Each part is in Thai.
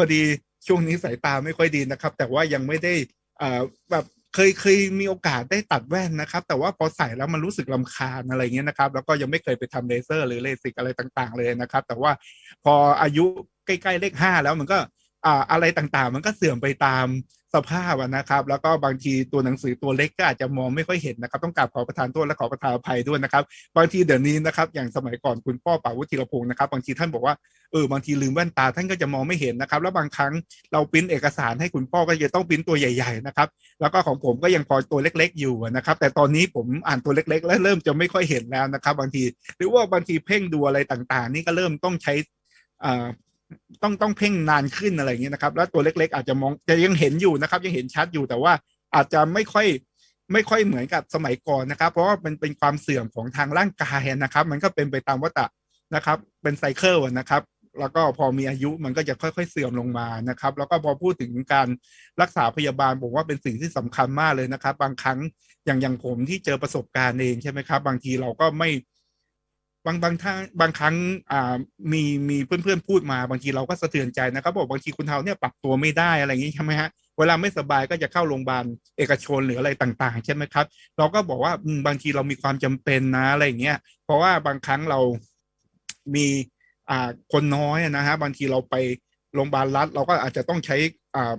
พอดีช่วงนี้สายตาไม่ค่อยดีนะครับ แต่ว่ายังไม่ได้อ่าแบบเคยเคยมีโอกาสได้ตัดแว่นนะครับ แต่ว่าพอใส่แล้วมันรู้สึกลำคาญอะไรเงี้ยนะครับ แล้วก็ยังไม่เคยไปทำเลเซอร์หรือเลสิกอะไรต่าง ๆ เลยนะครับ แต่ว่าพออายุใกล้ๆเลขห้าแล้วมันก็ อ่าอะไรต่างๆ มันก็เสื่อมไปตามสภาพนะครับ แล้วก็บางทีตัวหนังสือตัวเล็กก็อาจจะมองไม่ค่อยเห็นนะครับ ต้องกราบขอประทานโทษและขอประทานอภัยด้วยนะครับ บางทีเดี๋ยวนี้นะครับ อย่างสมัยก่อนคุณพ่อป่าวุฒิรพงศ์นะครับ บางทีท่านบอกว่าเออบางทีลืมแว่นตาท่านก็จะมองไม่เห็นนะครับ แล้วบางครั้งเราปริ้นเอกสารให้คุณพ่อก็จะต้องปริ้นตัวใหญ่ๆนะครับ แล้วก็ของผมก็ยังพอตัวเล็ก ๆ อยู่นะครับ แต่ตอนนี้ผมอ่านตัวเล็ก ๆ แล้วเริ่มจะไม่ค่อยเห็นแล้วนะครับ บางที หรือว่าบางทีเพ่งดูอะไรต่างๆ นี่ก็เริ่มต้องใช้ ต้องต้องเพ่งนานขึ้นอะไรอย่างเงี้ยนะครับ แล้วตัวเล็ก ๆ อาจจะมองจะยังเห็นอยู่นะครับ ยังเห็นชัดอยู่แต่ว่าอาจจะไม่ค่อยไม่ค่อยเหมือนกับสมัยก่อนนะครับ เพราะว่ามันเป็นความเสื่อมของทางร่างกายนะครับ มันก็เป็นไปตามวัฏฏะนะครับ เป็นไซเคิลนะครับ แล้วก็พอมีอายุมันก็จะค่อยๆเสื่อมลงมานะครับ แล้วก็พอพูดถึงการรักษาพยาบาลผมว่าเป็นสิ่งที่สำคัญมากเลยนะครับ บางครั้งอย่างอย่างผมที่เจอประสบการณ์เองใช่ไหมครับ บางทีเราก็ไม่ บางบางท่าบางครั้งอ่ามีมีเพื่อนๆพูดมาบางทีเราก็สะเทือนใจนะครับบอกบางทีคุณเทาเนี่ยปรับตัวไม่ได้อะไรอย่างนี้ใช่ไหมฮะเวลาไม่สบายก็จะเข้าโรงพยาบาลเอกชนหรืออะไรต่าง ๆ ใช่ไหมครับ เราก็บอกว่าบางทีเรามีความจำเป็นนะอะไรอย่างเงี้ยเพราะว่าบางครั้งเรามีอ่าคนน้อยนะฮะบางทีเราไปโรงพยาบาลรัฐ เราก็อาจจะต้องใช้อ่า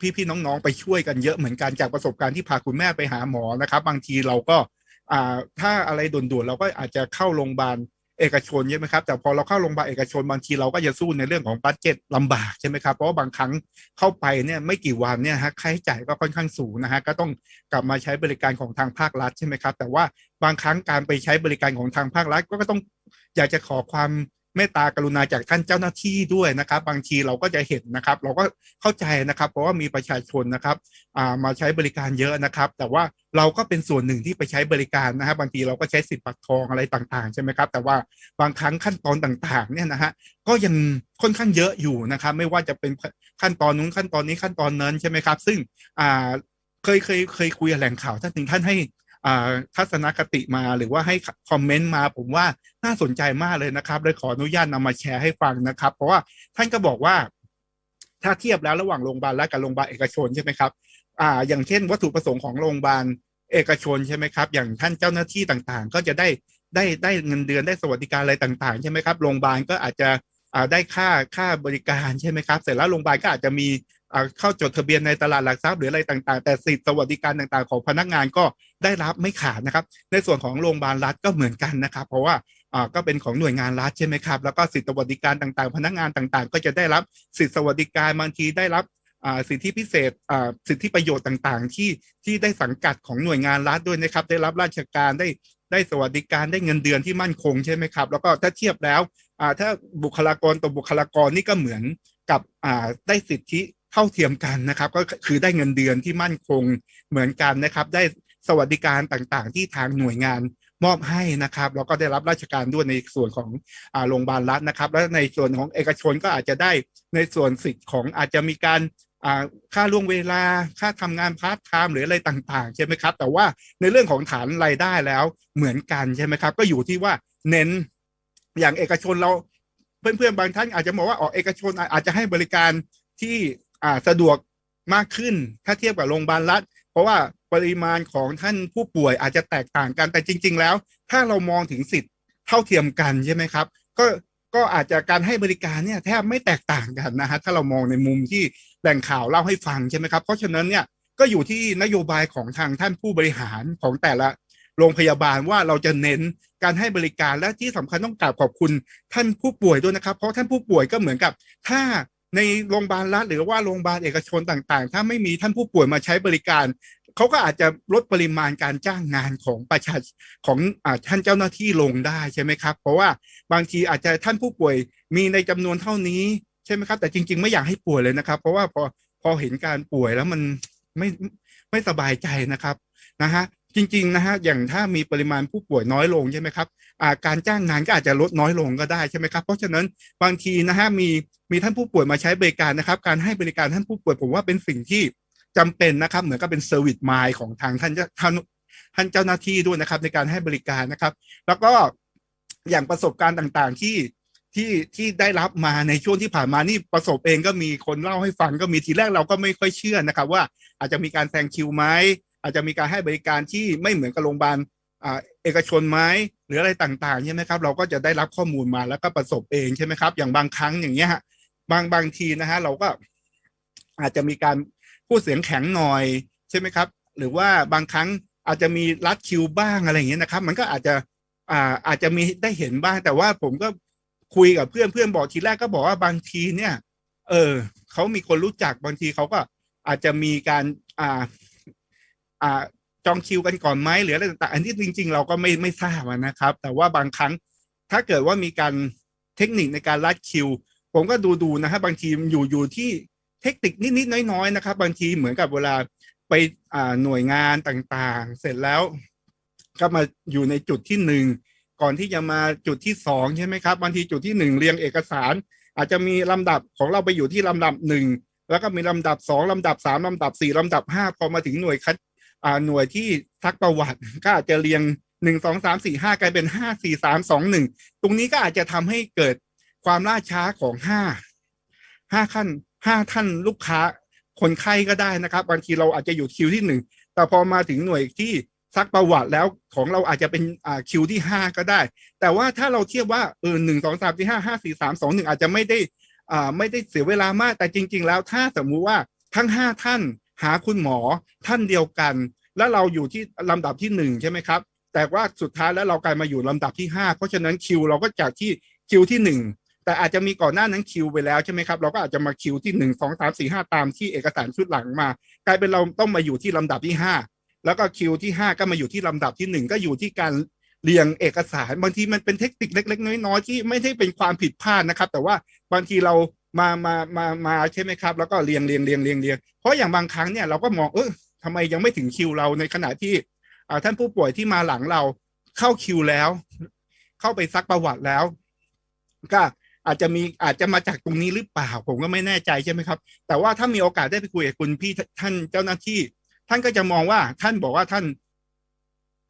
พี่ๆน้องๆ ไปช่วยกันเยอะเหมือนกันจากประสบการณ์ที่พาคุณแม่ไปหาหมอนะครับ บางทีเราก็ อ่าถ้าอะไรด่วนๆเราก็อาจจะเข้าโรงพยาบาลเอกชนใช่ไหมครับแต่พอเราเข้าโรงพยาบาลเอกชนบางทีเราก็จะสู้ในเรื่องของบัตเจ็ตลำบากใช่ไหมครับเพราะาบางครั้งเข้าไปเนี่ยไม่กี่วันเนี่ยฮะค่าใช้จ่ายก็ค่อนข้างสูงนะฮะก็ต้องกลับมาใช้บริการของทางภาครัฐใช่ไหมครับแต่ว่าบางครั้งการไปใช้บริการของทางภาครัฐก็ต้องอยากจะขอความ เมตตากรุณาจากท่านเจ้าหน้าที่ด้วยนะครับ บางทีเราก็จะเห็นนะครับ เราก็เข้าใจนะครับ เพราะว่ามีประชาชนนะครับมาใช้บริการเยอะนะครับ แต่ว่าเราก็เป็นส่วนหนึ่งที่ไปใช้บริการนะครับบางทีเราก็ใช้สิทธิ์ปักทองอะไรต่างๆใช่ไหมครับแต่ว่าบางครั้งขั้นตอนต่างๆเนี่ยนะฮะก็ยังค่อนข้างเยอะอยู่นะครับ ไม่ว่าจะเป็นขั้นตอนนู้นขั้นตอนนี้ขั้นตอนนั้นใช่ไหมครับ ซึ่งอ่าเคยเคยเคยคุยแหล่งข่าวท่านหนึ่งท่านให้ ทัศนคติมาหรือว่าให้คอมเมนต์มา ผมว่าน่าสนใจมากเลยนะครับเลยขออนุญาตนำมาแชร์ให้ฟังนะครับ เพราะว่าท่านก็บอกว่า ถ้าเทียบแล้วระหว่างโรงพยาบาลรัฐกับโรงพยาบาลเอกชนใช่ไหมครับอ่า อย่างเช่น วัตถุประสงค์ของโรงพยาบาลเอกชนใช่ไหมครับ อย่างท่านเจ้าหน้าที่ต่างๆ ก็จะได้ได้ได้เงินเดือนได้สวัสดิการอะไรต่างๆใช่ไหมครับโรงพยาบาลก็อาจจะอ่าได้ค่าค่าบริการใช่ไหมครับ เสร็จแล้วโรงพยาบาลก็อาจจะมีอ่าเข้าจดทะเบียนในตลาดหลักทรัพย์หรืออะไรต่างๆ แต่สิทธิสวัสดิการต่างๆ ของพนักงานก็ ได้รับไม่ขาดนะครับ ในส่วนของโรงพยาบาลรัฐก็เหมือนกันนะครับ เพราะว่าก็เป็นของหน่วยงานรัฐใช่ไหมครับ แล้วก็สิทธิสวัสดิการต่างๆ พนักงานต่างๆ ก็จะได้รับสิทธิสวัสดิการบางทีได้รับสิทธิพิเศษสิทธิประโยชน์ต่างๆ ที่ที่ได้สังกัดของหน่วยงานรัฐด้วยนะครับ ได้รับราชการได้ได้สวัสดิการได้เงินเดือนที่มั่นคงใช่ไหมครับ แล้วก็ถ้าเทียบแล้วถ้าบุคลากรต่อบุคลากรนี่ก็เหมือนกับได้สิทธิเท่าเทียมกันนะครับ ก็คือได้เงินเดือนที่มั่นคงเหมือนกันนะครับ ได้ สวัสดิการต่างๆ ที่ทางหน่วยงานมอบให้นะครับแล้วก็ได้รับราชการด้วยในส่วนของโรงพยาบาลรัฐนะครับ และในส่วนของเอกชนก็อาจจะได้ในส่วนสิทธิ์ของอาจจะมีการค่าล่วงเวลาค่าทำงานพาร์ทไทม์หรืออะไรต่างๆ ใช่ไหมครับ แต่ว่าในเรื่องของฐานรายได้แล้วเหมือนกันใช่ไหมครับ ก็อยู่ที่ว่าเน้นอย่างเอกชนเราเพื่อนๆบางท่านอาจจะบอกว่าอ๋อเอกชนอาจจะให้บริการที่สะดวกมากขึ้น ถ้าเทียบกับโรงพยาบาลรัฐ เพราะว่าปริมาณของท่านผู้ป่วยอาจจะแตกต่างกันแต่จริง ๆ แล้ว ถ้าเรามองถึงสิทธิ์เท่าเทียมกันใช่ไหมครับ ก็ก็อาจจะการให้บริการเนี่ยแทบไม่แตกต่างกันนะฮะถ้าเรามองในมุมที่แหล่งข่าวเล่าให้ฟังใช่ไหมครับ เพราะฉะนั้นเนี่ยก็อยู่ที่นโยบายของทางท่านผู้บริหารของแต่ละโรงพยาบาลว่าเราจะเน้นการให้บริการและที่สำคัญต้องกราบขอบคุณท่านผู้ป่วยด้วยนะครับ เพราะท่านผู้ป่วยก็เหมือนกับ ถ้า ในโรงพยาบาลรัฐหรือว่าโรงพยาบาลเอกชนต่างๆ ถ้าไม่มีท่านผู้ป่วยมาใช้บริการ เขาก็อาจจะลดปริมาณการจ้างงานของประชาของอท่านเจ้าหน้าที่ลงได้ใช่ไหมครับ เพราะว่าบางทีอาจจะท่านผู้ป่วยมีในจำนวนเท่านี้ใช่ไหมครับแต่จริง ๆ ไม่อยากให้ป่วยเลยนะครับ เพราะว่าพอพอเห็นการป่วยแล้วมันไม่ไม่สบายใจนะครับนะฮะ จริงๆนะฮะอย่างถ้ามีปริมาณผู้ป่วยน้อยลงใช่ไหมครับอาการจ้างงานก็อาจจะลดน้อยลงก็ได้ใช่ไหมครับเพราะฉะนั้นบางทีนะฮะมีมีท่านผู้ป่วยมาใช้บริการนะครับ การให้บริการท่านผู้ป่วยผมว่าเป็นสิ่งที่จำเป็นนะครับ เหมือนกับเป็นเซอร์วิสมายของทางท่านท่านท่านเจ้าหน้าที่ด้วยนะครับ ในการให้บริการนะครับ แล้วก็อย่างประสบการณ์ต่างๆที่ที่ที่ได้รับมาในช่วงที่ผ่านมานี่ประสบเองก็มีคนเล่าให้ฟังก็มีทีแรกเราก็ไม่ค่อยเชื่อนะครับ ว่าอาจจะมีการแซงคิวไหม อาจจะมีการให้บริการที่ไม่เหมือนกับโรงพยาบาลเอกชนไหมหรืออะไรต่างๆใช่ไหมครับ เราก็จะได้รับข้อมูลมาแล้วก็ประสบเองใช่ไหมครับ อย่างบางครั้งอย่างเงี้ยฮะบางบางทีนะฮะเราก็อาจจะมีการพูดเสียงแข็งหน่อยใช่ไหมครับ หรือว่าบางครั้งอาจจะมีรัดคิวบ้างอะไรอย่างเงี้ยนะครับ มันก็อาจจะอ่าอาจจะมีได้เห็นบ้างแต่ว่าผมก็คุยกับเพื่อนเพื่อนบอกทีแรกก็บอกว่าบางทีเนี่ย เออเขามีคนรู้จักบางทีเขาก็อาจจะมีการอ่า อ่าจองคิวกันก่อนไหมหรืออะไรต่างๆ อันที่จริง ๆ เราก็ไม่ไม่ทราบนะครับ แต่ว่าบางครั้งถ้าเกิดว่ามีการเทคนิคในการรัดคิว ผมก็ดูดูนะฮะบางทีอยู่อยู่ที่เทคนิคนิดๆน้อยๆนะครับ บางทีเหมือนกับเวลาไปอ่าหน่วยงานต่างๆ เสร็จแล้วก็มาอยู่ในจุดที่หนึ่งก่อนที่จะมาจุดที่สองใช่ไหมครับบางทีจุดที่หนึ่งเรียงเอกสาร อาจจะมีลำดับของเราไปอยู่ที่ลำดับหนึ่งแล้วก็มีลำดับสองลำดับสามลำดับสี่ลำดับห้าพอมาถึงหน่วยคัด หน่วยที่ทักประวัติก็อาจจะเรียงหนึ่งสองสามสี่ห้ากลายเป็นห้าสี่สามสองหนึ่งตรงนี้ก็อาจจะทำให้เกิดความล่าช้าของห้าห้าขั้นห้าท่านลูกค้าคนไข้ก็ได้นะครับ บางทีเราอาจจะอยู่คิวที่หนึ่งแต่พอมาถึงหน่วยที่ซักประวัติแล้วของเราอาจจะเป็นคิวที่ห้าก็ได้ แต่ว่าถ้าเราเทียบว่าเออหนึ่งสองสามสี่ห้าห้าสี่สามสองหนึ่งอาจจะไม่ได้อ่าไม่ได้เสียเวลามากแต่จริง ๆ แล้วถ้าสมมุติว่าทั้งห้าท่าน หาคุณหมอท่านเดียวกัน แล้วเราอยู่ที่ลำดับที่หนึ่งใช่ไหมครับ แต่ว่าสุดท้ายแล้วเรากลายมาอยู่ลำดับที่ห้าเพราะฉะนั้นคิวเราก็จากที่คิวที่หนึ่งแต่อาจจะมีก่อนหน้านั้นคิวไปแล้วใช่ไหมครับเราก็อาจจะมาคิวที่หนึ่งสองสามสี่ห้าตามที่เอกสารชุดหลังมา กลายเป็นเราต้องมาอยู่ที่ลำดับที่ห้าแล้วก็คิวที่ห้าก็มาอยู่ที่ลำดับที่หนึ่งก็อยู่ที่การเรียงเอกสาร บางทีมันเป็นเทคนิคเล็ก ๆ น้อยๆที่ไม่ได้เป็นความผิดพลาดนะครับ แต่ว่าบางทีเรา มามามามาใช่ไหมครับ แล้วก็เรียงเรียงเรียงเรียงเรียงเพราะอย่างบางครั้งเนี่ยเราก็มองเออทำไมยังไม่ถึงคิวเราในขณะที่ท่านผู้ป่วยที่มาหลังเราเข้าคิวแล้ว เข้าไปซักประวัติแล้ว ก็อาจจะมีอาจจะมาจากตรงนี้หรือเปล่า ผมก็ไม่แน่ใจใช่ไหมครับ แต่ว่าถ้ามีโอกาสได้ไปคุยกับคุณพี่ท่านเจ้าหน้าที่ ท่านก็จะมองว่าท่านบอกว่าท่าน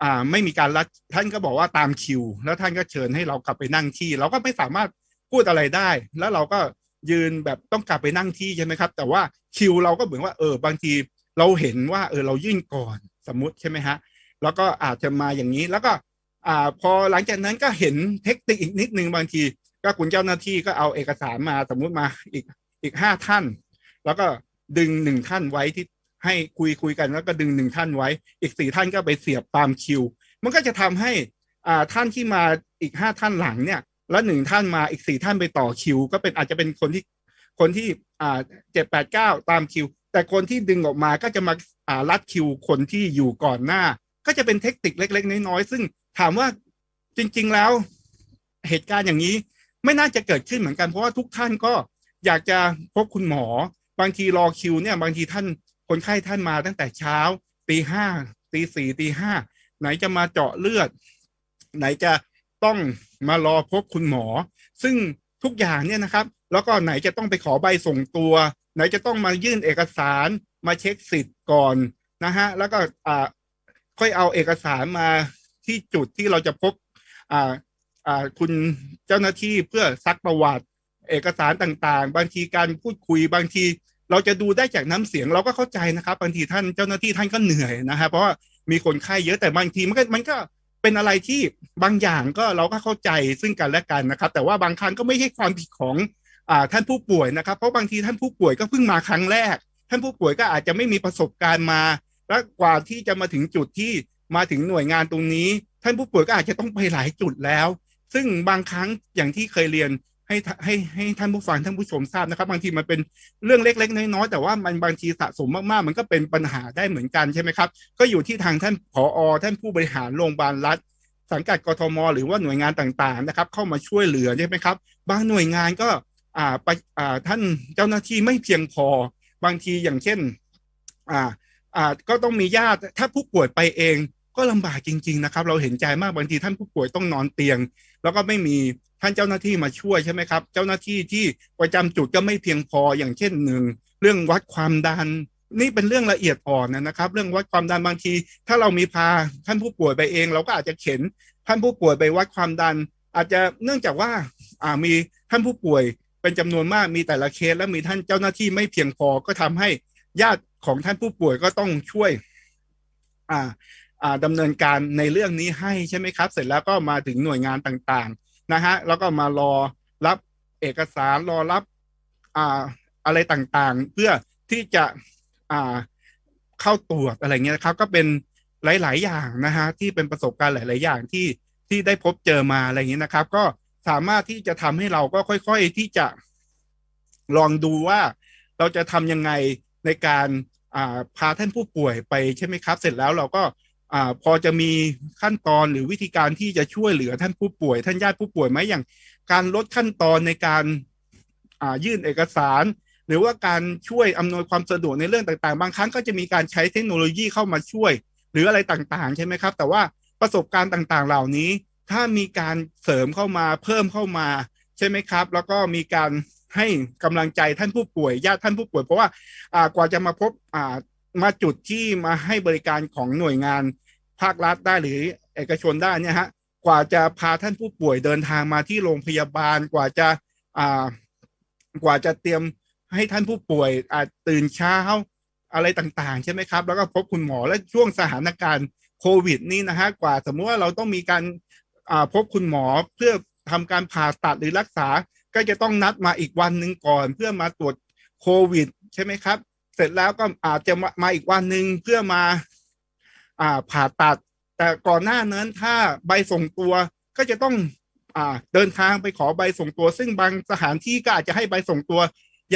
อ่า ไม่มีการรัดท่านก็บอกว่าตามคิว แล้วท่านก็เชิญให้เรากลับไปนั่งที่ เราก็ไม่สามารถพูดอะไรได้ แล้วเราก็ ยืนแบบต้องกลับไปนั่งที่ใช่ไหมครับ แต่ว่าคิวเราก็เหมือนว่าเออบางทีเราเห็นว่าเออเรายื่นก่อนสมมติใช่ไหมฮะแล้วก็อาจจะมาอย่างนี้แล้วก็อ่าพอหลังจากนั้นก็เห็นเทคนิคอีกนิดนึงบางที ก็คุณเจ้าหน้าที่ก็เอาเอกสารมาสมมุติมาอีกอีกห้าท่าน แล้วก็ดึงหนึ่งท่านไว้ที่ให้คุยคุยกันแล้วก็ดึงหนึ่งท่านไว้ อีกสี่ท่านก็ไปเสียบตามคิว มันก็จะทำให้อ่าท่านที่มาอีกห้าท่านหลังเนี่ย แล้วหนึ่งท่านมาอีกสี่ท่านไปต่อคิว ก็เป็นอาจจะเป็นคนที่คนที่อ่าเจ็ดแปดเก้าตามคิว แต่คนที่ดึงออกมาก็จะมาอ่ารัดคิวคนที่อยู่ก่อนหน้า ก็จะเป็นเทคนิคเล็ก ๆ น้อยๆซึ่งถามว่าจริง ๆ แล้วเหตุการณ์อย่างนี้ไม่น่าจะเกิดขึ้นเหมือนกันเพราะว่าทุกท่านก็อยากจะพบคุณหมอ บางทีรอคิวเนี่ย บางทีท่านคนไข้ท่านมาตั้งแต่เช้าตีห้าตีสี่ตีห้าไหนจะมาเจาะเลือด ไหนจะต้อง มารอพบคุณหมอ ซึ่งทุกอย่างเนี่ยนะครับ แล้วก็ไหนจะต้องไปขอใบส่งตัว ไหนจะต้องมายื่นเอกสารมาเช็คสิทธิ์ก่อนนะฮะแล้วก็อ่าค่อยเอาเอกสารมาที่จุดที่เราจะพบอ่าอ่าคุณเจ้าหน้าที่เพื่อซักประวัติ เอกสารต่างๆ บางทีการพูดคุยบางทีเราจะดูได้จากน้ำเสียงเราก็เข้าใจนะครับ บางทีท่านเจ้าหน้าที่ท่านก็เหนื่อยนะฮะเพราะว่ามีคนไข้เยอะแต่บางทีมันก็มันก็ เป็นอะไรที่บางอย่างก็เราก็เข้าใจซึ่งกันและกันนะครับ แต่ว่าบางครั้งก็ไม่ใช่ความผิดของอท่านผู้ป่วยนะครับ เพราะบางทีท่านผู้ป่วยก็เพิ่งมาครั้งแรก ท่านผู้ป่วยก็อาจจะไม่มีประสบการณ์มา และกว่าที่จะมาถึงจุดที่มาถึงหน่วยงานตรงนี้ ท่านผู้ป่วยก็อาจจะต้องไปหลายจุดแล้ว ซึ่งบางครั้งอย่างที่เคยเรียน ให้ให้ให้ท่านผู้ฟังท่านผู้ชมทราบนะครับ บางทีมันเป็นเรื่องเล็ก ๆ น้อยๆแต่ว่ามันบางทีสะสมมากๆ มันก็เป็นปัญหาได้เหมือนกันใช่ไหมครับ ก็อยู่ที่ทางท่านผอท่านผู้บริหารโรงพยาบาลรัฐ สังกัดกทม หรือว่าหน่วยงานต่างๆนะครับ เข้ามาช่วยเหลือใช่ไหมครับ บางหน่วยงานก็อ่าไปอ่าท่านเจ้าหน้าที่ไม่เพียงพอบางทีอย่างเช่นอ่าอ่าก็ต้องมีญาติถ้าผู้ป่วยไปเองก็ลำบากจริง ๆ นะครับ เราเห็นใจมากบางทีท่านผู้ป่วยต้องนอนเตียง แล้วก็ไม่มีท่านเจ้าหน้าที่มาช่วยใช่ไหมครับ เจ้าหน้าที่ที่ประจำจุดก็ไม่เพียงพออย่างเช่นหนึ่งเรื่องวัดความดัน นี่เป็นเรื่องละเอียดอ่อนนะครับ เรื่องวัดความดันบางที ถ้าเรามีพาท่านผู้ป่วยไปเอง เราก็อาจจะเข็นท่านผู้ป่วยไปวัดความดัน อาจจะเนื่องจากว่าอ่ามีท่านผู้ป่วยเป็นจำนวนมากมีแต่ละเคสและมีท่านเจ้าหน้าที่ไม่เพียงพอก็ทำให้ญาติของท่านผู้ป่วยก็ต้องช่วย อ่า อ่าดำเนินการในเรื่องนี้ให้ใช่ไหมครับ เสร็จแล้วก็มาถึงหน่วยงานต่างๆนะฮะแล้วก็มารอรับเอกสารรอรับอ่าอะไรต่างๆ เพื่อที่จะอ่าเข้าตรวจอะไรเงี้ยครับ ก็เป็นหลาย ๆ อย่างนะฮะที่เป็นประสบการณ์หลาย ๆ อย่างที่ที่ได้พบเจอมาอะไรเงี้ยนะครับ ก็สามารถที่จะทำให้เราก็ค่อย ๆ ที่จะลองดูว่าเราจะทำยังไงในการอ่าพาท่านผู้ป่วยไปใช่ไหมครับ เสร็จแล้วเราก็ อ่าพอจะมีขั้นตอนหรือวิธีการที่จะช่วยเหลือท่านผู้ป่วย ท่านญาติผู้ป่วยไหมอย่าง การลดขั้นตอนในการอ่ายื่นเอกสาร หรือว่าการช่วยอำนวยความสะดวกในเรื่องต่างๆ บางครั้งก็จะมีการใช้เทคโนโลยีเข้ามาช่วย หรืออะไรต่างๆ ใช่ไหมครับ แต่ว่าประสบการณ์ต่างๆ เหล่านี้ ถ้ามีการเสริมเข้ามาเพิ่มเข้ามาใช่ไหมครับ แล้วก็มีการให้กำลังใจท่านผู้ป่วยญาติท่านผู้ป่วย เพราะว่าอ่ากว่าจะมาพบอ่า มาจุดที่มาให้บริการของหน่วยงานภาครัฐได้หรือเอกชนได้เนี่ยฮะกว่าจะพาท่านผู้ป่วยเดินทางมาที่โรงพยาบาลกว่าจะอ่ากว่าจะเตรียมให้ท่านผู้ป่วยอาจตื่นเช้าอะไรต่างๆ ใช่ไหมครับ แล้วก็พบคุณหมอและช่วงสถานการณ์โควิด นี่นะฮะกว่าสมมติว่าเราต้องมีการอ่าพบคุณหมอเพื่อทำการผ่าตัดหรือรักษา ก็จะต้องนัดมาอีกวันหนึ่งก่อน เพื่อมาตรวจโควิด ใช่ไหมครับ เสร็จแล้วก็อาจจะมามาอีกวันหนึ่งเพื่อมาอ่าผ่าตัด แต่ก่อนหน้านั้นถ้าใบส่งตัวก็จะต้องอ่าเดินทางไปขอใบส่งตัว ซึ่งบางสถานที่ก็อาจจะให้ใบส่งตัว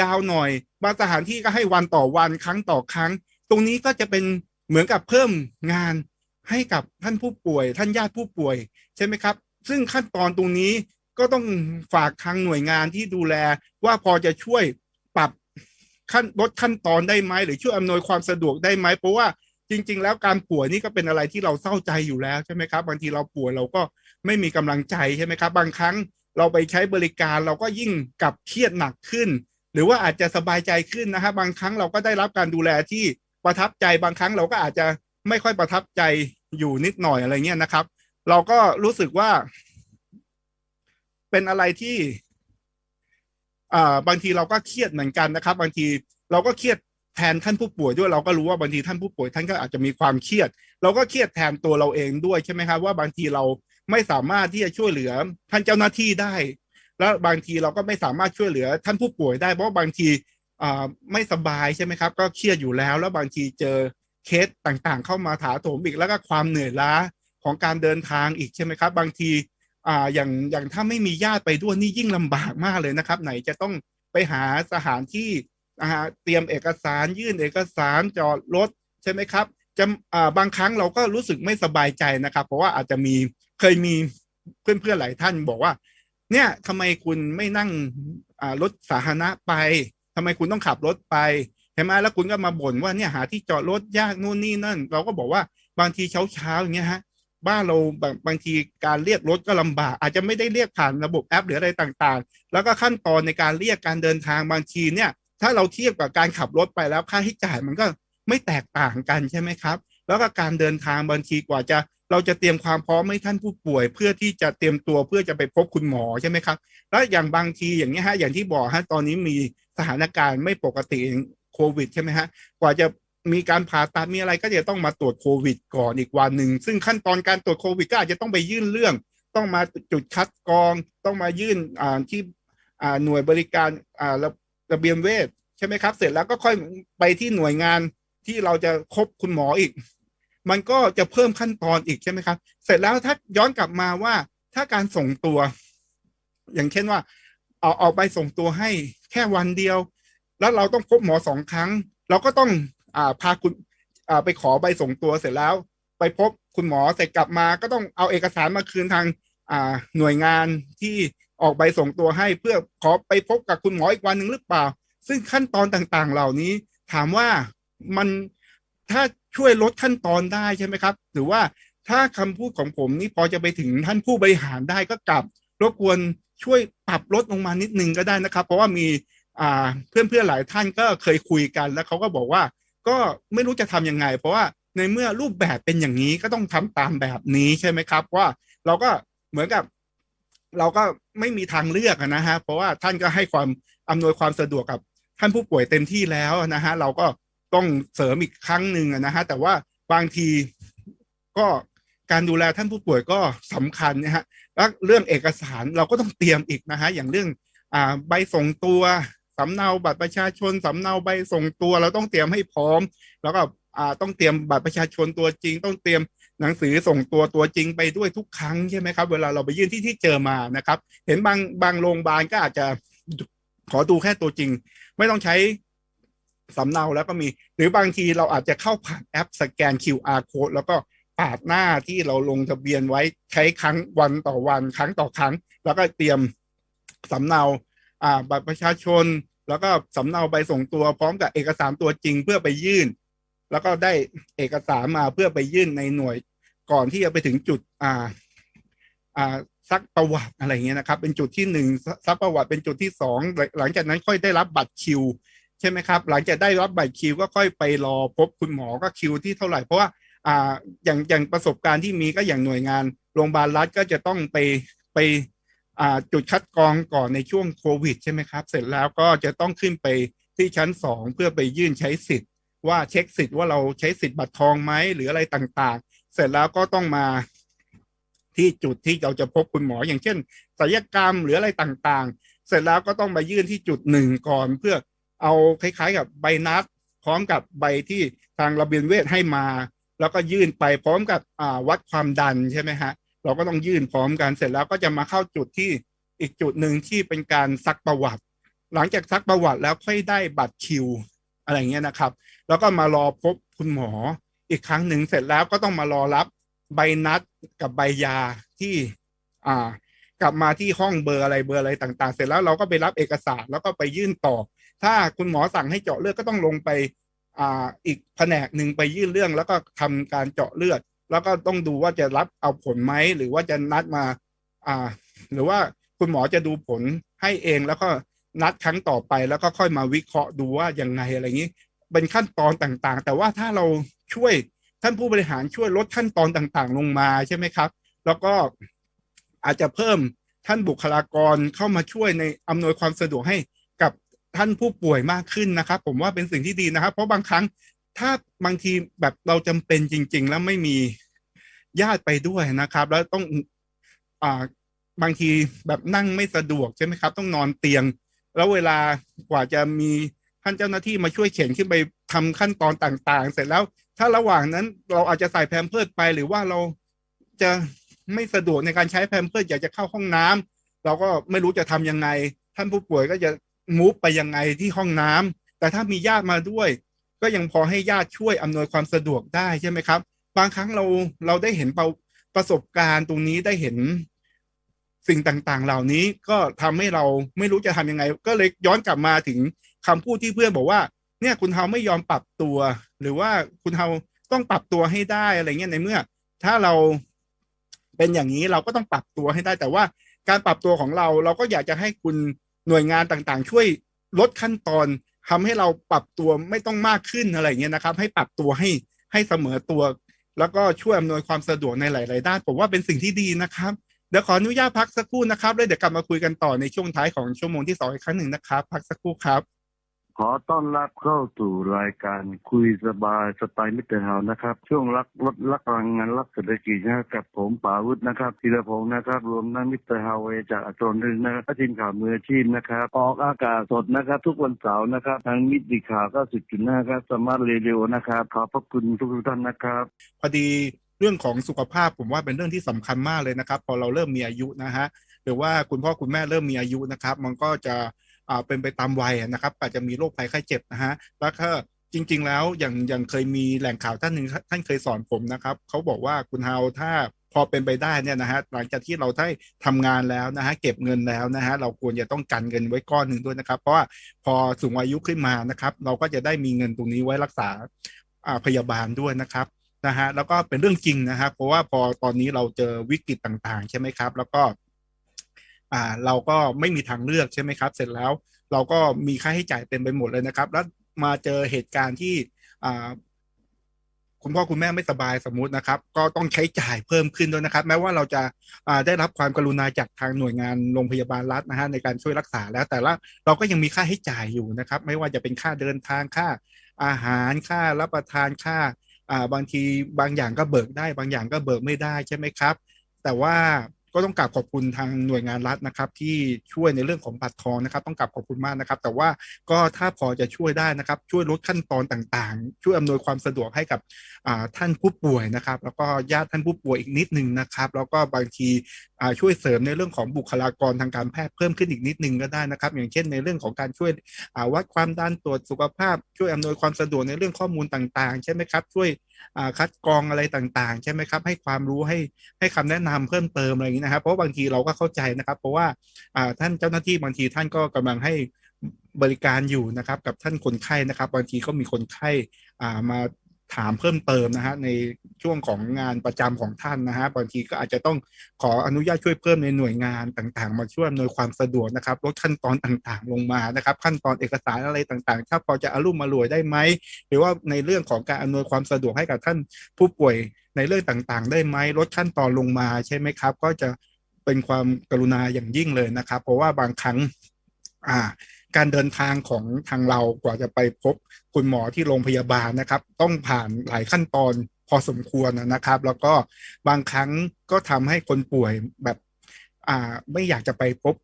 ยาวหน่อยบางสถานที่ก็ให้วันต่อวันครั้งต่อครั้ง ตรงนี้ก็จะเป็นเหมือนกับเพิ่มงานให้กับท่านผู้ป่วย ท่านญาติผู้ป่วยใช่ไหมครับ ซึ่งขั้นตอนตรงนี้ก็ต้องฝากทางหน่วยงานที่ดูแลว่าพอจะช่วย ขั้นลดขั้นตอนได้ไหมหรือช่วยอำนวยความสะดวกได้ไหมเพราะว่าจริง ๆ แล้วการป่วยนี่ก็เป็นอะไรที่เราเศร้าใจอยู่แล้วใช่ไหมครับบางทีเราป่วยเราก็ไม่มีกำลังใจใช่ไหมครับ บางครั้งเราไปใช้บริการเราก็ยิ่งกลับเครียดหนักขึ้น หรือว่าอาจจะสบายใจขึ้นนะครับบางครั้งเราก็ได้รับการดูแลที่ประทับใจบางครั้งเราก็อาจจะไม่ค่อยประทับใจอยู่นิดหน่อยอะไรเงี้ยนะครับ เราก็รู้สึกว่า เป็นอะไรที่ บางทีเราก็เครียดเหมือนกันนะครับ บางทีเราก็เครียดแทนท่านผู้ป่วยด้วยเราก็รู้ว่าบางทีท่านผู้ป่วยท่านก็อาจจะมีความเครียด เราก็เครียดแทนตัวเราเองด้วยใช่ไหมครับว่าบางทีเราไม่สามารถที่จะช่วยเหลือท่านเจ้าหน้าที่ได้ แล้วบางทีเราก็ไม่สามารถช่วยเหลือท่านผู้ป่วยได้ เพราะบางทีไม่สบายใช่ไหมครับ ก็เครียดอยู่แล้ว แล้วบางทีเจอเคสต่างๆ เข้ามาถาโถมอีกแล้วก็ความเหนื่อยล้าของการเดินทางอีกใช่ไหมครับ บางที อ่าอย่างอย่างถ้าไม่มีญาติไปด้วยนี่ยิ่งลำบากมากเลยนะครับ ไหนจะต้องไปหาสถานที่อ่าเตรียมเอกสารยื่นเอกสารจอดรถใช่ไหมครับจะอ่าบางครั้งเราก็รู้สึกไม่สบายใจนะครับ เพราะว่าอาจจะมีเคยมีเพื่อนๆหลายท่านบอกว่า เนี่ยทำไมคุณไม่นั่งอ่ารถสาธารณะไปทำไมคุณต้องขับรถไปเห็นไหมแล้วคุณก็มาบ่นว่าเนี่ยหาที่จอดรถยากนู่นนี่นั่น เราก็บอกว่าบางทีเช้าเช้าอย่างเงี้ยฮะ บ้านเราบางบางทีการเรียกรถก็ลำบาก อาจจะไม่ได้เรียกผ่านระบบแอปหรืออะไรต่างๆ แล้วก็ขั้นตอนในการเรียกการเดินทางบางทีเนี่ย ถ้าเราเทียบกับการขับรถไปแล้วค่าใช้จ่ายมันก็ไม่แตกต่างกันใช่ไหมครับ แล้วก็การเดินทางบางทีกว่าจะเราจะเตรียมความพร้อมให้ท่านผู้ป่วย เพื่อที่จะเตรียมตัวเพื่อจะไปพบคุณหมอใช่ไหมครับ แล้วอย่างบางทีอย่างนี้ฮะอย่างที่บอกฮะตอนนี้มีสถานการณ์ไม่ปกติโควิดใช่ไหมฮะกว่าจะ มีการผ่าตัดมีอะไรก็จะต้องมาตรวจโควิด ก่อนอีกวันหนึ่งซึ่งขั้นตอนการตรวจโควิดก็อาจจะต้องไปยื่นเรื่อง ต้องมาจุดคัดกรอง ต้องมายื่นอ่าที่อ่าหน่วยบริการอ่าระระเบียบเวชใช่ไหมครับ เสร็จแล้วก็ค่อยไปที่หน่วยงานที่เราจะคบคุณหมออีก มันก็จะเพิ่มขั้นตอนอีกใช่ไหมครับ เสร็จแล้วถ้าย้อนกลับมาว่าถ้าการส่งตัว อย่างเช่นว่า เอาเอาไปส่งตัวให้แค่วันเดียว แล้วเราต้องพบหมอสองครั้ง เราก็ต้อง อ่าพาคุณอ่าไปขอใบส่งตัวเสร็จแล้ว ไปพบคุณหมอเสร็จกลับมา ก็ต้องเอาเอกสารมาคืนทางอ่าหน่วยงานที่ออกใบส่งตัวให้เพื่อขอไปพบกับคุณหมออีกวันหนึ่งหรือเปล่า ซึ่งขั้นตอนต่างๆ เหล่านี้ถามว่ามันถ้าช่วยลดขั้นตอนได้ใช่ไหมครับ หรือว่าถ้าคำพูดของผมนี่พอจะไปถึงท่านผู้บริหารได้ก็กลับรบกวนช่วยปรับลดลงมานิดนึงก็ได้นะครับ เพราะว่ามีอ่าเพื่อนๆหลายท่านก็เคยคุยกันแล้วเขาก็บอกว่า ก็ไม่รู้จะทำยังไง เพราะว่าในเมื่อรูปแบบเป็นอย่างนี้ก็ต้องทำตามแบบนี้ใช่ไหมครับ ว่าเราก็เหมือนกับ เราก็ไม่มีทางเลือกนะฮะเพราะว่าท่านก็ให้ความอำนวยความสะดวกกับท่านผู้ป่วยเต็มที่แล้วนะฮะเราก็ต้องเสริมอีกครั้งหนึ่งนะฮะแต่ว่าบางทีก็การดูแลท่านผู้ป่วยก็สำคัญนะฮะแล้วเรื่องเอกสารเราก็ต้องเตรียมอีกนะฮะอย่างเรื่องอ่าใบส่งตัว สำเนาบัตรประชาชนสำเนาใบส่งตัวเราต้องเตรียมให้พร้อม แล้วก็อ่าต้องเตรียมบัตรประชาชนตัวจริง ต้องเตรียมหนังสือส่งตัวตัวจริงไปด้วยทุกครั้งใช่ไหมครับ เวลาเราไปยื่นที่ที่เจอมานะครับ เห็นบางบางโรงพยาบาลก็อาจจะขอดูแค่ตัวจริง ไม่ต้องใช้สำเนาแล้วก็มี หรือบางทีเราอาจจะเข้าผ่านแอปสแกน QR code แล้วก็ปาดหน้าที่เราลงทะเบียนไว้ใช้ครั้งวันต่อวันครั้งต่อครั้ง แล้วก็เตรียมสำเนาอ่าบัตรประชาชน แล้วก็สำเนาใบส่งตัวพร้อมกับเอกสารตัวจริงเพื่อไปยื่น แล้วก็ได้เอกสารมาเพื่อไปยื่นในหน่วยก่อนที่จะไปถึงจุดอ่าอ่าซักประวัติอะไรเงี้ยนะครับ เป็นจุดที่หนึ่งซักประวัติเป็นจุดที่สองหลังจากนั้นค่อยได้รับบัตรคิว ใช่ไหมครับ หลังจากได้รับบัตรคิวก็ค่อยไปรอพบคุณหมอก็คิวที่เท่าไหร่เพราะว่าอ่าอย่างอย่างประสบการณ์ที่มีก็อย่างหน่วยงานโรงพยาบาลรัฐก็จะต้องไปไป จุดคัดกรองก่อนในช่วงโควิดใช่ไหมครับ เสร็จแล้วก็จะต้องขึ้นไปที่ชั้นสองเพื่อไปยื่นใช้สิทธิ์ ว่าเช็คสิทธิ์ว่าเราใช้สิทธิ์บัตรทองไหมหรืออะไรต่างๆ เสร็จแล้วก็ต้องมาที่จุดที่เราจะพบคุณหมออย่างเช่นศัลยกรรมหรืออะไรต่างๆ เสร็จแล้วก็ต้องมายื่นที่จุดหนึ่งก่อน เพื่อเอาคล้ายๆกับใบนัด พร้อมกับใบที่ทางระเบียนเวทให้มา แล้วก็ยื่นไปพร้อมกับวัดความดันใช่ไหมฮะ เราก็ต้องยื่นพร้อมกันเสร็จแล้วก็จะมาเข้าจุดที่อีกจุดหนึ่งที่เป็นการซักประวัติ หลังจากซักประวัติแล้วค่อยได้บัตรคิว อะไรเงี้ยนะครับ แล้วก็มารอพบคุณหมออีกครั้งหนึ่งเสร็จแล้วก็ต้องมารอรับใบนัดกับใบยาที่อ่ากลับมาที่ห้องเบอร์อะไรเบอร์อะไรต่างๆ เสร็จแล้วเราก็ไปรับเอกสารแล้วก็ไปยื่นต่อ ถ้าคุณหมอสั่งให้เจาะเลือดก็ต้องลงไปอ่าอีกแผนกหนึ่งไปยื่นเรื่องแล้วก็ทำการเจาะเลือด แล้วก็ต้องดูว่าจะรับเอาผลไหมหรือว่าจะนัดมา อ่า หรือว่าคุณหมอจะดูผลให้เองแล้วก็นัดครั้งต่อไปแล้วก็ค่อยมาวิเคราะห์ดูว่ายังไงอะไรอย่างนี้ เป็นขั้นตอนต่างๆ แต่ว่าถ้าเราช่วยท่านผู้บริหารช่วยลดขั้นตอนต่างๆ ลงมาใช่ไหมครับ แล้วก็อาจจะเพิ่มท่านบุคลากรเข้ามาช่วยในอำนวยความสะดวกให้กับท่านผู้ป่วยมากขึ้นนะครับ ผมว่าเป็นสิ่งที่ดีนะครับ เพราะบางครั้ง ถ้าบางทีแบบเราจำเป็นจริง ๆ แล้วไม่มีญาติไปด้วยนะครับ แล้วต้องอ่าบางทีแบบนั่งไม่สะดวกใช่ไหมครับ ต้องนอนเตียง แล้วเวลากว่าจะมีท่านเจ้าหน้าที่มาช่วยเข็นขึ้นไปทำขั้นตอนต่าง ๆ เสร็จแล้ว ถ้าระหว่างนั้นเราอาจจะใส่แพมเพิร์ดไป หรือว่าเราจะไม่สะดวกในการใช้แพมเพิร์ดอยากจะเข้าห้องน้ำเราก็ไม่รู้จะทำยังไง ท่านผู้ป่วยก็จะมูฟไปยังไงที่ห้องน้ำแต่ถ้ามีญาติมาด้วย ก็ยังพอให้ญาติช่วยอำนวยความสะดวกได้ใช่ไหมครับ บางครั้งเราเราได้เห็นประประสบการณ์ตรงนี้ได้เห็นสิ่งต่างๆ เหล่านี้ก็ทำให้เราไม่รู้จะทำยังไง ก็เลยย้อนกลับมาถึงคำพูดที่เพื่อนบอกว่า เนี่ยคุณเฮาไม่ยอมปรับตัว หรือว่าคุณเฮาต้องปรับตัวให้ได้อะไรเงี้ยในเมื่อ ถ้าเราเป็นอย่างนี้เราก็ต้องปรับตัวให้ได้ แต่ว่าการปรับตัวของเราเราก็อยากจะให้คุณหน่วยงานต่างๆ ช่วยลดขั้นตอน ทำให้เราปรับตัวไม่ต้องมากขึ้นอะไรเงี้ยนะครับ ให้ปรับตัวให้ให้เสมอตัว แล้วก็ช่วยอำนวยความสะดวกในหลาย ๆ ด้านผมว่าเป็นสิ่งที่ดีนะครับ เดี๋ยวขออนุญาตพักสักครู่นะครับแล้วเดี๋ยวกลับมาคุยกันต่อในช่วงท้ายของชั่วโมงที่สองอีกครั้งหนึ่งนะครับ พักสักครู่ครับ ขอต้อนรับเข้าสู่รายการคุยสบายสไตล์มิตรเฮานะครับ ช่วงรักลดรักพลังงานรักเศรษฐกิจนะครับกับผมป๋าวุฒินะครับธีรพงศ์นะครับ รวมทั้งมิตรเฮาเวจากอัตรนึงนะครับทีมข่าวมืออาชีพนะครับ ออกอากาศสดนะครับ ทุกวันเสาร์นะครับ ทางมิตรข่าวก็สิบจุดห้าครับสมาร์ทเรดิโอนะครับขอบพระคุณทุกท่านนะครับพอดีเรื่องของสุขภาพผมว่าเป็นเรื่องที่สำคัญมากเลยนะครับ พอเราเริ่มมีอายุนะฮะหรือว่าคุณพ่อคุณแม่เริ่มมีอายุนะครับ มันก็จะ เป็นไปตามวัยนะครับ อาจจะมีโรคภัยไข้เจ็บนะฮะแล้วก็จริง ๆ แล้วอย่างอย่างเคยมีแหล่งข่าวท่านหนึ่งท่านเคยสอนผมนะครับเขาบอกว่าคุณเฮาถ้าพอเป็นไปได้เนี่ยนะฮะหลังจากที่เราได้ทำงานแล้วนะฮะเก็บเงินแล้วนะฮะเราควรจะต้องกันเงินไว้ก้อนหนึ่งด้วยนะครับ เพราะว่าพอสูงอายุขึ้นมานะครับ เราก็จะได้มีเงินตรงนี้ไว้รักษาอ่าพยาบาลด้วยนะครับนะฮะแล้วก็เป็นเรื่องจริงนะครับเพราะว่าพอตอนนี้เราเจอวิกฤตต่างๆ ใช่ไหมครับ แล้วก็ อ่าเราก็ไม่มีทางเลือกใช่ไหมครับ เสร็จแล้ว เราก็มีค่าใช้จ่ายเต็มไปหมดเลยนะครับ แล้วมาเจอเหตุการณ์ที่อ่าคุณพ่อคุณแม่ไม่สบายสมมุตินะครับ ก็ต้องใช้จ่ายเพิ่มขึ้นด้วยนะครับ แม้ว่าเราจะอ่าได้รับความกรุณาจากทางหน่วยงานโรงพยาบาลรัฐนะฮะในการช่วยรักษาแล้วแต่ละเราก็ยังมีค่าใช้จ่ายอยู่นะครับ ไม่ว่าจะเป็นค่าเดินทางค่าอาหารค่ารับประทานค่าอ่าบางทีบางอย่างก็เบิกได้ บางอย่างก็เบิกไม่ได้ใช่ไหมครับ แต่ว่า ก็ต้องกราบขอบคุณทางหน่วยงานรัฐนะครับ ที่ช่วยในเรื่องของบัตรทองนะครับ ต้องกราบขอบคุณมากนะครับ แต่ว่าก็ถ้าพอจะช่วยได้นะครับ ช่วยลดขั้นตอนต่างๆ ช่วยอำนวยความสะดวกให้กับท่านผู้ป่วยนะครับ แล้วก็ญาติท่านผู้ป่วยอีกนิดนึงนะครับ แล้วก็บางทีช่วยเสริมในเรื่องของบุคลากรทางการแพทย์เพิ่มขึ้นอีกนิดนึงก็ได้นะครับ อย่างเช่นในเรื่องของการช่วยวัดความดันตรวจสุขภาพ ช่วยอำนวยความสะดวกในเรื่องข้อมูลต่าง ๆ ใช่ไหมครับ ช่วย คัดกรองอะไรต่างๆ ใช่ไหมครับ ให้ความรู้ให้ให้คำแนะนำเพิ่มเติมอะไรอย่างนี้นะครับ เพราะบางทีเราก็เข้าใจนะครับ เพราะว่าท่านเจ้าหน้าที่บางทีท่านก็กำลังให้บริการอยู่นะครับ กับท่านคนไข้นะครับ บางทีก็มีคนไข้มา ถามเพิ่มเติมนะฮะในช่วงของงานประจำของท่านนะฮะบางทีก็อาจจะต้องขออนุญาตช่วยเพิ่มในหน่วยงานต่างๆ มาช่วยอำนวยความสะดวกนะครับลดขั้นตอนต่างๆ ลงมานะครับ ขั้นตอนเอกสารอะไรต่างๆ ถ้าพอจะอารุ่มมารวยได้ไหมหรือว่าในเรื่องของการอำนวยความสะดวกให้กับท่านผู้ป่วยในเรื่องต่างๆ ได้ไหมลดขั้นตอนลงมาใช่ไหมครับ ก็จะเป็นความกรุณาอย่างยิ่งเลยนะครับ เพราะว่าบางครั้ง อ่า การเดินทางของทางเรากว่าจะไปพบคุณหมอที่โรงพยาบาลนะครับ ต้องผ่านหลายขั้นตอนพอสมควรนะครับ แล้วก็บางครั้งก็ทำให้คนป่วยแบบอ่าไม่อยากจะไปพบ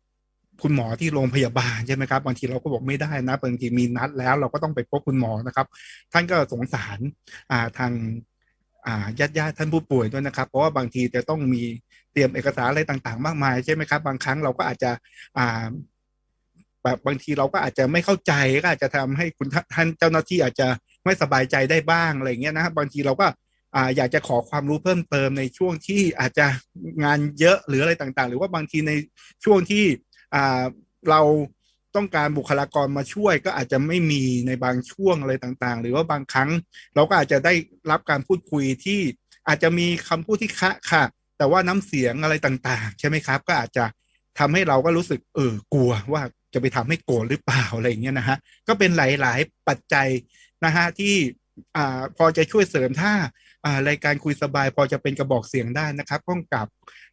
คุณหมอที่โรงพยาบาลใช่ไหมครับบางทีเราก็บอกไม่ได้นะบางทีมีนัดแล้วเราก็ต้องไปพบคุณหมอนะครับ ท่านก็สงสารอ่าทางอ่าญาติญาติๆท่านผู้ป่วยด้วยนะครับ เพราะว่าบางทีจะต้องมีเตรียมเอกสารอะไรต่างๆ มากมายใช่ไหมครับ บางครั้งเราก็อาจจะอ่า แบบบางทีเราก็อาจจะไม่เข้าใจก็อาจจะทำให้คุณท่านเจ้าหน้าที่อาจจะไม่สบายใจได้บ้างอะไรเงี้ยนะครับบางทีเราก็อ่าอยากจะขอความรู้เพิ่มเติมในช่วงที่อาจจะงานเยอะหรืออะไรต่างๆ หรือว่าบางทีในช่วงที่อ่าเราต้องการบุคลากรมาช่วยก็อาจจะไม่มีในบางช่วงอะไรต่างๆ หรือว่าบางครั้งเราก็อาจจะได้รับการพูดคุยที่อาจจะมีคำพูดที่คะค่ะ แต่ว่าน้ำเสียงอะไรต่างๆ ใช่ไหมครับ ก็อาจจะทำให้เราก็รู้สึกเออกลัวว่า จะไปทำให้โกรธหรือเปล่าอะไรอย่างเงี้ยนะฮะก็เป็นหลาย ๆ ปัจจัยนะฮะที่อ่าพอจะช่วยเสริมถ้า รายการคุยสบายพอจะเป็นกระบอกเสียงได้นะครับต้องกลับ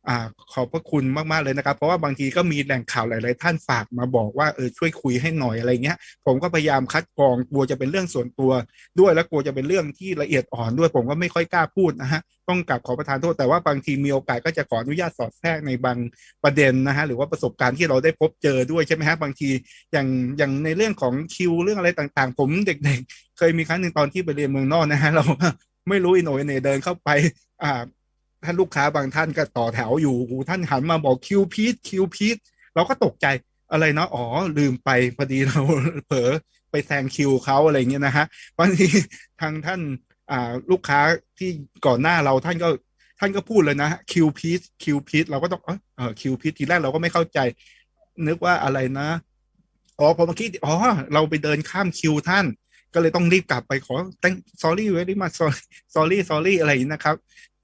อขอบพระคุณมาก ๆ เลยนะครับ เพราะว่าบางทีก็มีแหล่งข่าวหลาย ๆ ท่านฝากมาบอกว่าเออช่วยคุยให้หน่อยอะไรเงี้ย ผมก็พยายามคัดกรองกลัวจะเป็นเรื่องส่วนตัวด้วยและกลัวจะเป็นเรื่องที่ละเอียดอ่อนด้วย ผมก็ไม่ค่อยกล้าพูดนะฮะต้องกลับขอประทานโทษแต่ว่าบางทีมีโอกาสก็จะขออนุญาตสอดแทรกในบางประเด็นนะฮะหรือว่าประสบการณ์ที่เราได้พบเจอด้วยใช่ไหมฮะบางทีอย่างอย่างในเรื่องของคิวเรื่องอะไรต่าง ๆ ผมเด็ก ๆ เคยมีครั้งหนึ่งตอนที่ไปเรียนเมืองนอกนะฮะเรา ไม่รู้อินโนเนเดินเข้าไป อ่า ท่านลูกค้าบางท่านก็ต่อแถวอยู่หูท่านหันมาบอกคิวพีทคิวพีทเราก็ตกใจอะไรเนาะอ๋อ ลืมไปพอดีเราเผลอไปแซงคิวเขาอะไรเงี้ยนะฮะบางทีทางท่านอ่าลูกค้าที่ก่อนหน้าเราท่านก็ท่านก็พูดเลยนะคิวพีทคิวพีทเราก็ต้องเออเออคิวพีททีแรกเราก็ไม่เข้าใจ นึกว่าอะไรนะอ๋อพอมาคิดอ๋อเราไปเดินข้ามคิวท่าน ก็เลยต้องรีบกลับไปขอ thank sorry very much sorry sorry อะไรนะครับ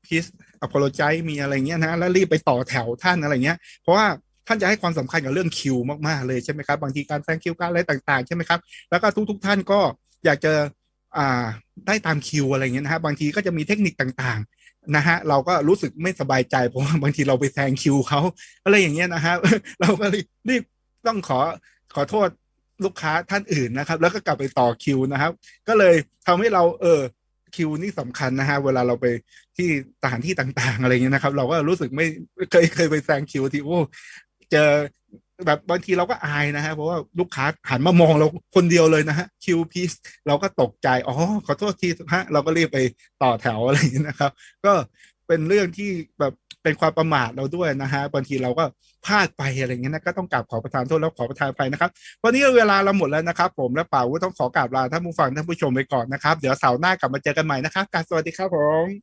please apologize มีอะไรเงี้ยนะแล้วรีบไปต่อแถวท่านอะไรเงี้ย เพราะว่าท่านจะให้ความสำคัญกับเรื่องคิวมากๆเลยใช่ไหมครับ บางทีการแซงคิวการอะไรต่างๆใช่ไหมครับ แล้วก็ทุกๆท่านก็อยากจะอ่าได้ตามคิวอะไรเงี้ยนะฮะบางทีก็จะมีเทคนิคต่างๆนะฮะเราก็รู้สึกไม่สบายใจเพราะว่าบางทีเราไปแซงคิวเขาอะไรอย่างเงี้ยนะฮะเราก็รีบต้องขอขอโทษ ลูกค้าท่านอื่นนะครับ แล้วก็กลับไปต่อคิวนะครับ ก็เลยทำให้เราเออคิวนี่สำคัญนะฮะเวลาเราไปที่สถานที่ต่าง ๆ อะไรเงี้ยนะครับ เราก็รู้สึกไม่เคยเคยไปแซงคิวที่โอ้เจอแบบบางทีเราก็อายนะฮะเพราะว่าลูกค้าหันมามองเราคนเดียวเลยนะฮะคิวพีซเราก็ตกใจ อ๋อ ขอโทษทีฮะเราก็รีบไปต่อแถวอะไรอย่างเงี้นะครับ ก็ เป็นเรื่องที่แบบเป็นความประมาทเราด้วยนะฮะบางทีเราก็พลาดไปอะไรเงี้ยนะก็ต้องกราบขอประทานโทษแล้วขอประทานไปนะครับวันนี้เวลาเราหมดแล้วนะครับ ผมและป่าวุต้องขอกราบลาท่านผู้ฟังท่านผู้ชมไปก่อนนะครับ เดี๋ยวเสาร์หน้ากลับมาเจอกันใหม่นะครับกาบสวัสดีครับผม